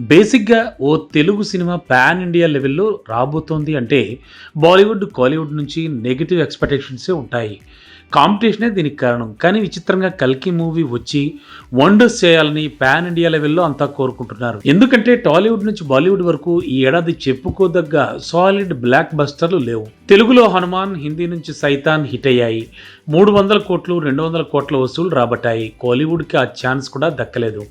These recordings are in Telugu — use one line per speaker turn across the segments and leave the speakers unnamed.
బేసిక్గా ఓ తెలుగు సినిమా పాన్ ఇండియా లెవెల్లో రాబోతోంది అంటే బాలీవుడ్ కాలీవుడ్ నుంచి నెగిటివ్ ఎక్స్పెక్టేషన్సే ఉంటాయి. కాంపిటీషనే దీనికి కారణం. కానీ విచిత్రంగా కల్కి మూవీ వచ్చి వండర్స్ చేయాలని పాన్ ఇండియా లెవెల్లో అంతా కోరుకుంటున్నారు. ఎందుకంటే టాలీవుడ్ నుంచి బాలీవుడ్ వరకు ఈ ఏడాది చెప్పుకోదగ్గ సాలిడ్ బ్లాక్ బస్టర్లు లేవు. తెలుగులో హనుమాన్ హిందీ నుంచి సైతాన్ హిట్ అయ్యాయి. మూడు వందల కోట్లు రెండు వందల కోట్ల వసూలు రాబట్టాయి. కోలీవుడ్కి ఆ ఛాన్స్ కూడా దక్కలేదు.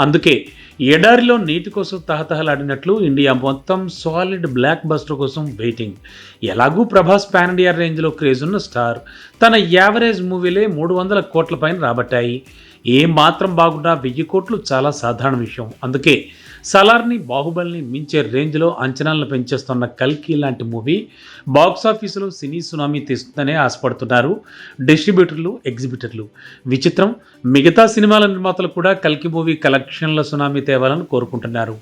అందుకే ఎడారిలో నీటి కోసం తహతహలాడినట్లు ఇండియా మొత్తం సాలిడ్ బ్లాక్ బస్టర్ కోసం వెయిటింగ్ ఎలాగూ ప్రభాస్ పాన్ ఇండియా రేంజ్లో క్రేజ్ ఉన్న స్టార్ తన యావరేజ్ మూవీలే మూడు వందల కోట్ల పైన రాబట్టాయి. ఏ మాత్రం బాగున్నా వెయ్యి కోట్లు చాలా సాధారణ విషయం. అందుకే సలార్ని బాహుబలిని మించే రేంజ్లో అంచనాలను పెంచేస్తున్న కల్కి లాంటి మూవీ బాక్స్ ఆఫీసులో సినీ సునామీ తీస్తుందనే ఆశపడుతున్నారు డిస్ట్రిబ్యూటర్లు ఎగ్జిబిటర్లు విచిత్రం. మిగతా సినిమాల నిర్మాతలు కూడా కల్కి మూవీ కలెక్షన్ల సునామీ తేవాలని కోరుకుంటున్నారు.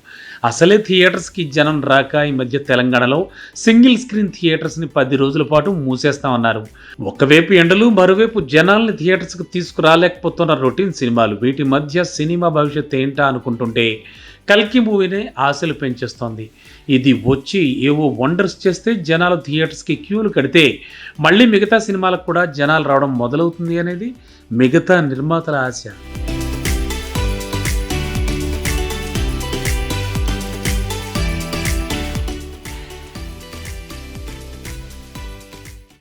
అసలే థియేటర్స్కి జనం రాక ఈ మధ్య తెలంగాణలో సింగిల్ స్క్రీన్ థియేటర్స్ని పది రోజుల పాటు మూసేస్తామన్నారు. ఒకవైపు ఎండలు మరోవైపు జనాల్ని థియేటర్స్కి తీసుకురాలేకపోతున్న రొటీన్ సినిమాలు. వీటి మధ్య సినిమా భవిష్యత్ ఏంటా అనుకుంటుంటే కల్కి మూవీనే ఆశలు పెంచేస్తోంది. ఇది వచ్చి ఏవో వండర్స్ చేస్తే జనాలు థియేటర్స్కి క్యూలు కడితే మళ్ళీ మిగతా సినిమాలకు కూడా జనాలు రావడం మొదలవుతుంది అనేది మిగతా నిర్మాతల ఆశ.